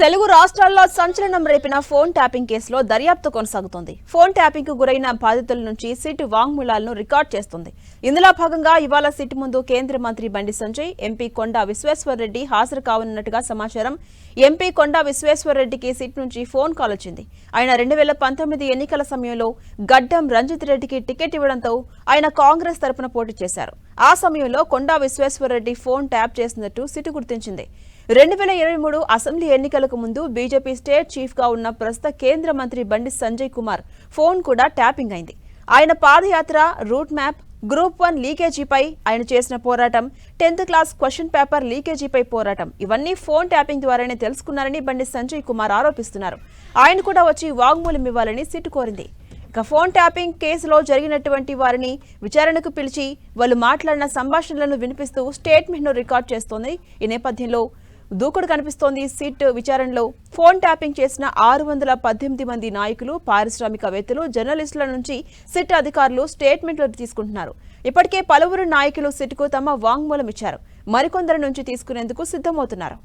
తెలుగు రాష్ట్రాల్లో సంచలనం రేపిన phone tapping కేసులో దర్యాప్తు కొనసాగుతోంది. ఫోన్ ట్యాపింగ్కు గురైన బాధితుల నుంచి సిట్ వాంగ్మూలాలను రికార్డ్ చేస్తుంది. ఇందులో భాగంగా ఇవాళ సిట్ ముందు కేంద్ర మంత్రి బండి సంజయ్ ఎంపీ కొండా విశ్వేశ్వర్రెడ్డి హాజరు కావనున్నట్టుగా సమాచారం. ఎంపీ కొండా విశ్వేశ్వర్రెడ్డికి సిట్ నుంచి ఫోన్ కాల్ వచ్చింది. ఆయన రెండు వేల పంతొమ్మిది ఎన్నికల సమయంలో గడ్డం రంజిత్ రెడ్డికి టికెట్ ఇవ్వడంతో ఆయన కాంగ్రెస్ తరపున పోటీ చేశారు. ఆ సమయంలో కొండా విశ్వేశ్వరరెడ్డి ఫోన్ ట్యాప్ చేసినట్టు సిట్ గుర్తించింది. రెండు వేల ఇరవై మూడు అసెంబ్లీ ఎన్నికలకు ముందు బీజేపీ స్టేట్ చీఫ్గా ఉన్న ప్రస్తుత కేంద్ర మంత్రి బండి సంజయ్ కుమార్ ఫోన్ కూడా ట్యాపింగ్ అయింది. ఆయన padayatra route map group one లీకేజీపై ఆయన చేసిన పోరాటం టెన్త్ క్లాస్ క్వశ్చన్ పేపర్ లీకేజీపై పోరాటం ఇవన్నీ ఫోన్ ట్యాపింగ్ ద్వారానే తెలుసుకున్నారని బండి సంజయ్ కుమార్ ఆరోపిస్తున్నారు. ఆయన కూడా వచ్చి వాంగ్మూలం ఇవ్వాలని సిట్టు కోరింది. ఇక ఫోన్ ట్యాపింగ్ కేసులో జరిగినటువంటి వారిని విచారణకు పిలిచి వాళ్ళు మాట్లాడిన సంభాషణలను వినిపిస్తూ స్టేట్మెంట్ను రికార్డ్ చేస్తోంది. ఈ నేపథ్యంలో దూకుడు కనిపిస్తోంది. సిట్ విచారణలో ఫోన్ ట్యాపింగ్ చేసిన ఆరు వందల పద్దెనిమిది మంది నాయకులు పారిశ్రామికవేత్తలు జర్నలిస్టుల నుంచి సిట్ అధికారులు స్టేట్మెంట్లు తీసుకుంటున్నారు. ఇప్పటికే పలువురు నాయకులు సిట్కు తమ వాంగ్మూలం ఇచ్చారు. మరికొందరి నుంచి తీసుకునేందుకు సిద్ధమవుతున్నారు.